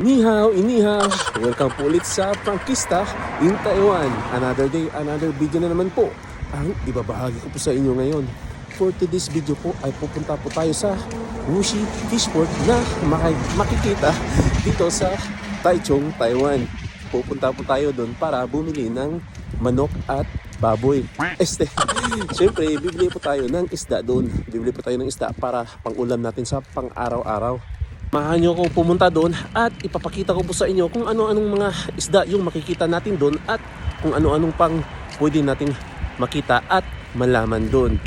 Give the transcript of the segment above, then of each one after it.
Ni hao, inihaw! Welcome po ulit sa Frankista in Taiwan. Another day, another video na naman po ang ibabahagi ko po sa inyo ngayon. For today's video po ay pupunta po tayo sa Wuxi Fishport na maki- makikita dito sa Taichung, Taiwan. Pupunta po tayo doon para bumili ng manok at baboy. Este, siyempre, bibili po tayo ng isda doon. Bibili po tayo ng isda para pang-ulam natin sa pang-araw-araw. Mahan nyo ko pumunta doon at ipapakita ko po sa inyo kung ano-anong mga isda yung makikita natin doon at kung ano-anong pang pwede nating makita at malaman doon.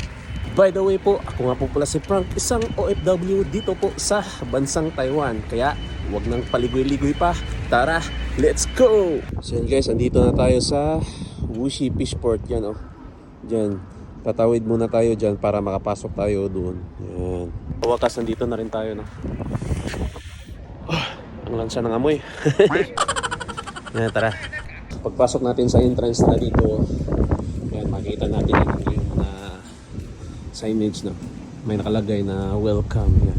By the way po, ako nga po pala si Frank, isang OFW dito po sa bansang Taiwan. Kaya wag nang paligoy-ligoy pa. Tara, let's go! So yan guys, andito na tayo sa Wuxi Fishport. Yan oh. Diyan. Tatawid muna tayo dyan para makapasok tayo doon. Yan. Wakas, nandito na rin tayo. No? Ang lansa ng amoy. yan, tara. Pagpasok natin sa entrance na dito, yan, makikita natin yung, yung mga signage na may nakalagay na welcome. Yan.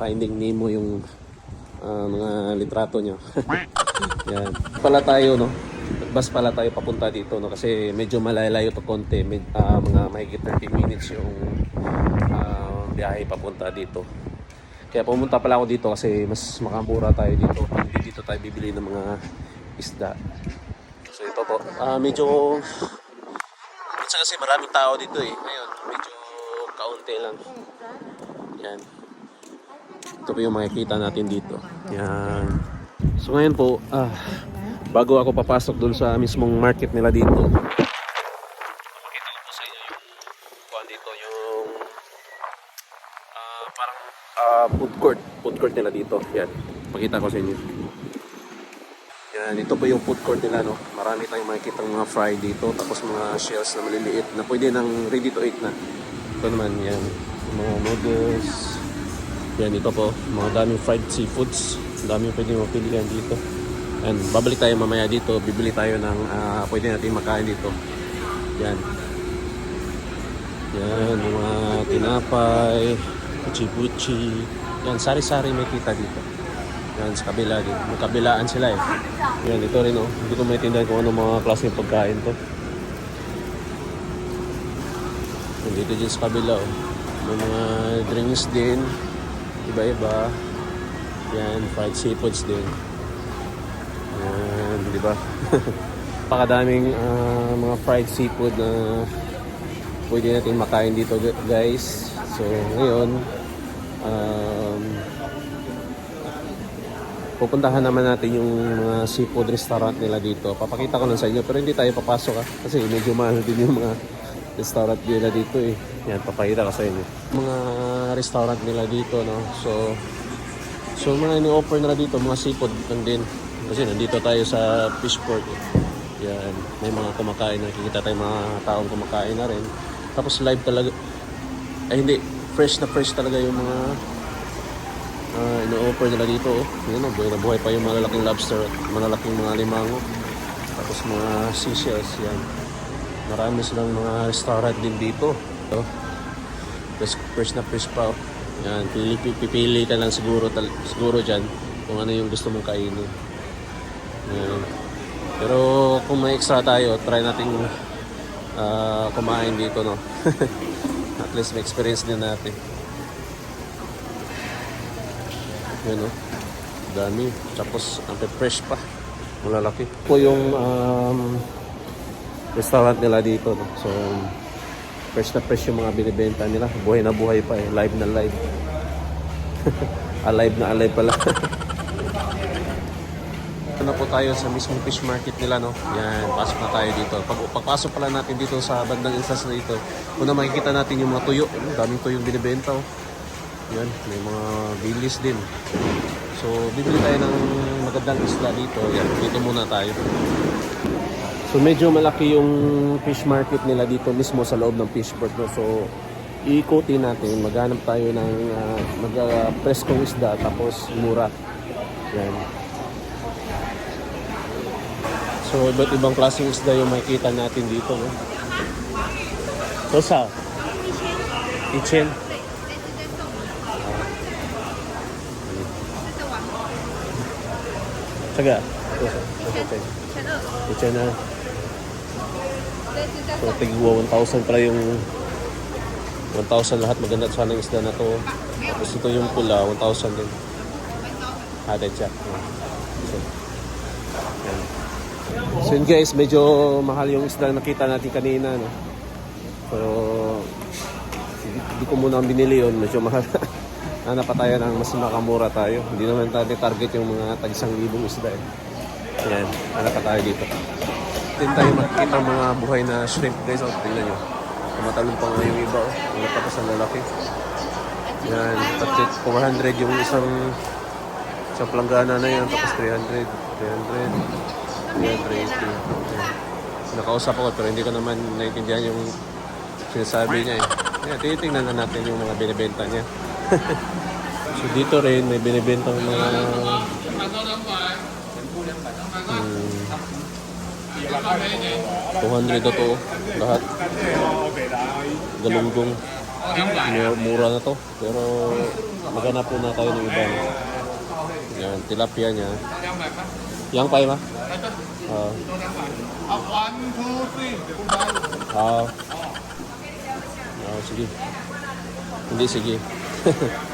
Finding Nemo yung ah, mga litrato niya. yan. Pala tayo, no? Bus pala tayo papunta dito, no? Kasi medyo malalayo to konti. Med, ah, mga mahigit 30 minutes yung ah, biyahe papunta dito. Kaya pumunta pala ako dito kasi mas makamura tayo dito. Dito tayo bibili ng mga isda. So ito po. Ah, medyo minsan kasi maraming tao dito eh. Ngayon, medyo kaunti lang. Yan. Ito po yung makikita natin dito. Yan. So ngayon po, ah, bago ako papasok dun sa mismong market nila dito, pakita ko po sa inyo yung kuhan dito, yung ah, parang ah, food court. Food court nila dito. Yan. Pakita ko sa inyo. Yan, ito po yung food court nila, no? Marami tayong makikita mga fry dito, tapos mga shells na maliliit na pwede nang ready to eat na. Ito naman, yan. Mga noodles. Yan, ito po. Mga daming fried seafoods. Daming pwede mapilihan dito. And babalik tayo mamaya dito. Bibili tayo ng ah, pwede natin makain dito. Yan. Yan, mga tinapay, kuchi-buchi. Yan, sari-sari may kita dito. Yan, sa kabila din. Magkabilaan sila eh. Yan, ito rin oh. Hindi ko maintindihan kung ano mga klaseng pagkain to. Yan, dito din sa kabila oh. May mga drinks din. Iba-iba. Yan, fried seafoods din. Yan, di ba? Pakadaming ah, mga fried seafood na pwede natin makain dito gu- guys. So ngayon, um, pupuntahan naman natin yung mga seafood restaurant nila dito. Papakita ko lang sa inyo pero hindi tayo papasok ha. Kasi medyo mahal din yung mga restaurant nila dito eh. Yan, papakita ko sa inyo. Mga restaurant nila dito no. So, so mga ini-offer nila dito, mga seafood lang din. Kasi nandito tayo sa fishport eh. Yan, may mga kumakain, nakikita tayong mga taong kumakain na rin. Tapos live talaga, ay hindi, fresh na fresh talaga yung mga uh, ino-offer nila dito. Oh. Yan o, buhay na buhay pa yung malalaking lobster at malalaking mga limango. Tapos mga seashells, yan. Marami silang mga restaurant din dito. Oh. Fresh, fresh na fresh pa. Oh. Yan, pili, pipili ka lang siguro, tal- siguro dyan kung ano yung gusto mong kainin. Yan. Pero kung may extra tayo, try nating ah, kumain dito, no? At least may experience din natin. Yan, no? Dami. Tapos, ang fresh pa. Malalaki. Po yung um, restaurant nila dito, no? So, fresh na fresh yung mga binibenta nila. Buhay na buhay pa eh. Live na live. alive na alive pala. Ito na po tayo sa mismong fish market nila, no? Yan, pasok na tayo dito. Pag pagpasok pala natin dito sa bandang instans na ito, una makikita natin yung mga tuyo. Ano, daming tuyong binibenta, oh. Yan, may mga bilis din. So, bibili tayo ng magandang isla dito. Yan, dito muna tayo. So, medyo malaki yung fish market nila dito mismo sa loob ng fish port, no? So, iikutin natin. Maghanap tayo ng uh, mag-preskong isda tapos mura. Yan. So, iba't ibang klaseng isda yung makikita natin dito. No? So, sa? Ichen. 这 taga. Kitchen na. So, tigwa 1,000 pala yung 1,000 lahat. Maganda sana yung isda na to. Tapos ito yung pula, 1,000 din. Ah, Hada check. So. So yun guys, medyo mahal yung isda nakita natin kanina. No? Pero hindi ko muna binili yun. Medyo mahal. Hanap pa tayo ng mas makamura tayo. Hindi naman tayo target yung mga tag isang libong isda eh. Yan, hanap pa tayo dito. Din tayo makikita mga buhay na shrimp guys. Oh, tingnan nyo. Tumatalon pa nga yung iba. Oh. Ang tapos ang lalaki. Yan, pati 400 yung isang isang planggana na yan. Tapos 300, 300, 380. Yan. Nakausap ako pero hindi ko naman naiintindihan yung sinasabi niya eh. Yan, titingnan na natin yung mga binibenta niya. So dito rin may binibenta ng mga Hmm. 200 na to lahat. Galunggong. Mura, na to. Pero maghanap po na tayo ng iba. Yan, tilapia niya. Yang pa ma? Ah. Ah. Ah, sige. Hindi, sige. 嘿 嘿